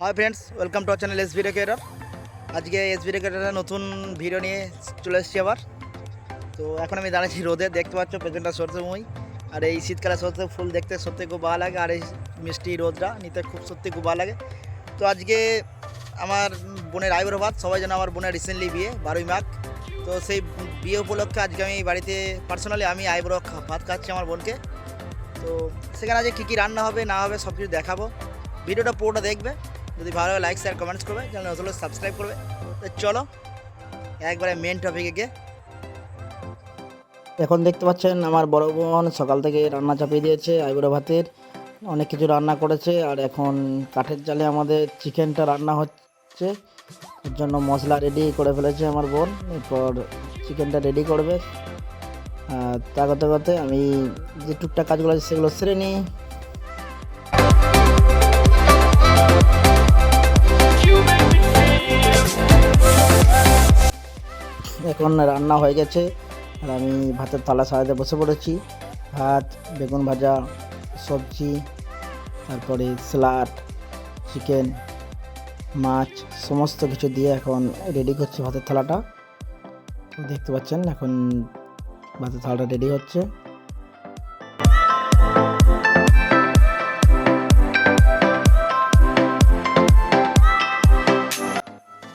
Hi friends welcome to channel S B রেকেটার আজকে S B রেকেটারের নতুন video নিয়ে চলে এসেছি আবার। তো এখন আমি দাঁড়াচ্ছি রোদে, দেখতে পাচ্ছ পেছনটা সরষেময় আর এই শীতকালে সরষে ফুল দেখতে সত্যি খুব ভালো লাগে, আর এই মিষ্টি রোদটা নিতে খুব সত্যি খুব ভালো লাগে। তো আজকে আমার বোনের আইবুড়ো ভাত সবাই যেন আমার বোনের রিসেন্টলি বিয়ে, বারোই মাঘ। তো সেই বিয়ে উপলক্ষে আজকে আমি বাড়িতে পার্সোনালি আমি আইবুড়ো ভাত খাচ্ছি আমার বোনকে। তো সেখানে আজকে কী কী রান্না হবে, না হবে সব কিছু দেখাবো। ভিডিওটা পুরোটা দেখবে। যদি ভালো লাগে লাইক শেয়ার কমেন্টস করবে চ্যানেল নতুন সাবস্ক্রাইব করবে। তো চলো, একবারে মেন টপিকে গিয়ে। এখন দেখতে পাচ্ছেন, আমার বড় বোন সকাল থেকে রান্না চাপিয়ে দিয়েছে আইবুড়ো ভাতের, অনেক কিছু রান্না করেছে, আর এখন কাঠের জালে আমাদের চিকেনটা রান্না হচ্ছে। এর জন্য মশলা রেডি করে ফেলেছে আমার বোন, এরপর চিকেনটা রেডি করবে। আর করতে করতে আমি যে টুকটাক কাজগুলো আছে সেগুলো সেরে নিই। এখন রান্না হয়ে গেছে। আর আমি ভাতের থালা সাজাতে বসে পড়েছি। ভাত, বেগুন ভাজা, সবজি, তারপরে স্যালাড, চিকেন, মাছ, সমস্ত কিছু দিয়ে এখন রেডি করছি ভাতের থালাটা। দেখতে পাচ্ছেন, এখন ভাতের থালাটা রেডি হচ্ছে।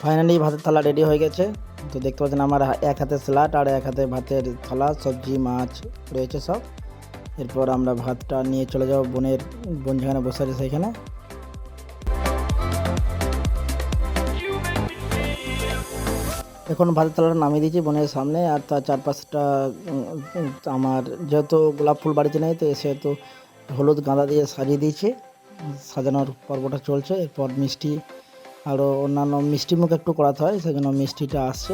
ফাইনালি ভাতের থালা রেডি হয়ে গেছে। তো দেখতে পাচ্ছেন আমার এক হাতে স্যালাড আর এক হাতে ভাতের থালা, সবজি, মাছ রয়েছে সব। এরপর আমরা ভাতটা নিয়ে চলে যাব বোনের, বোন যেখানে বসে আছে সেইখানে। এখন ভাতের থালাটা নামিয়ে দিয়েছি বোনের সামনে আর তার চারপাশটা আমার যেহেতু গোলাপ ফুল বাড়িতে নেই, তো সেহেতু হলুদ গাঁদা দিয়ে সাজিয়ে দিয়েছি। সাজানোর পর্বটা চলছে, এরপর মিষ্টি আরও অন্যান্য মিষ্টি মুখ একটু করাতে হয় সেই জন্য মিষ্টিটা আসছে।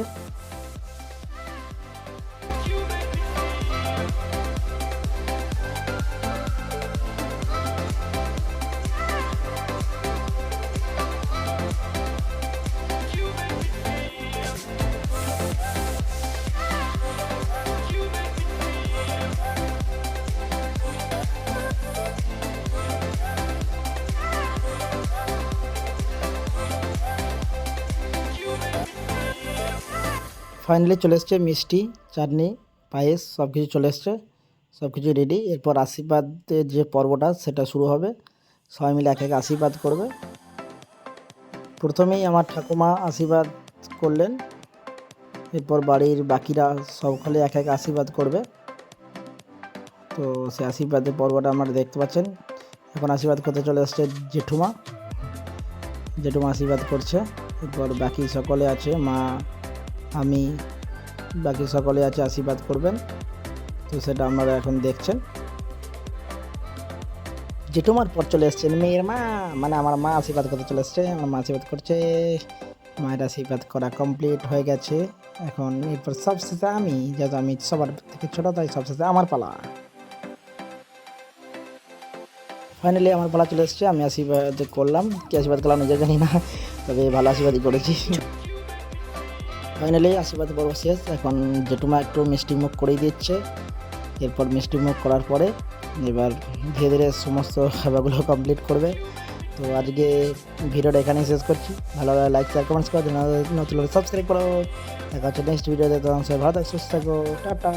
ফাইনালি চলে এসছে মিষ্টি, চাটনি, পায়েস সব কিছু চলে এসছে। সব কিছু রেডি এরপর আশীর্বাদের যে পর্বটা, সেটা শুরু হবে। সবাই মিলে এক এক আশীর্বাদ করবে। প্রথমেই আমার ঠাকুমা আশীর্বাদ করলেন। এরপর বাড়ির বাকিরা সকলে এক এক আশীর্বাদ করবে। তো সেই আশীর্বাদের পর্বটা আমরা দেখতে পাচ্ছেন। এখন আশীর্বাদ করতে চলে এসছে জেঠুমা। জেঠুমা আশীর্বাদ করছে। এরপর বাকি সকলে আছে, মা আমি বাকি সকলে আছে, আশীর্বাদ করবেন। তো সেটা আপনারা এখন দেখছেন। জেঠুমার পর চলে এসছেন। মেয়ের মা মানে আমার মা আশীর্বাদ করতে চলে এসছে, আমার মা আশীর্বাদ করছে। মায়ের আশীর্বাদ করা কমপ্লিট হয়ে গেছে। এখন এরপর সবশেষে আমি, যেহেতু আমি সবার থেকে ছোটো, তাই সবশেষে আমার পালা। ফাইনালি আমার পালা চলে এসছে, আমি আশীর্বাদ করলাম। কি আশীর্বাদ করলাম নিজে জানি না, তবে ভালো আশীর্বাদই করেছি। ফাইনালি আশীর্বাদ পর্ব শেষ। এখন জেঠুমা একটু মিষ্টি মুখ করেই দিচ্ছে। এরপর মিষ্টি মুখ করার পরে এবার ধীরে ধীরে সমস্ত খাবারগুলো কমপ্লিট করবে। তো আজকে ভিডিওটা এখানেই শেষ করছি। ভালো লাইক শেয়ার কমেন্টস করো। নতুন সাবস্ক্রাইব করো। দেখা হচ্ছে নেক্সট ভিডিওতে তোমার ভালো থাকো, সুস্থ থাকো। টাটা।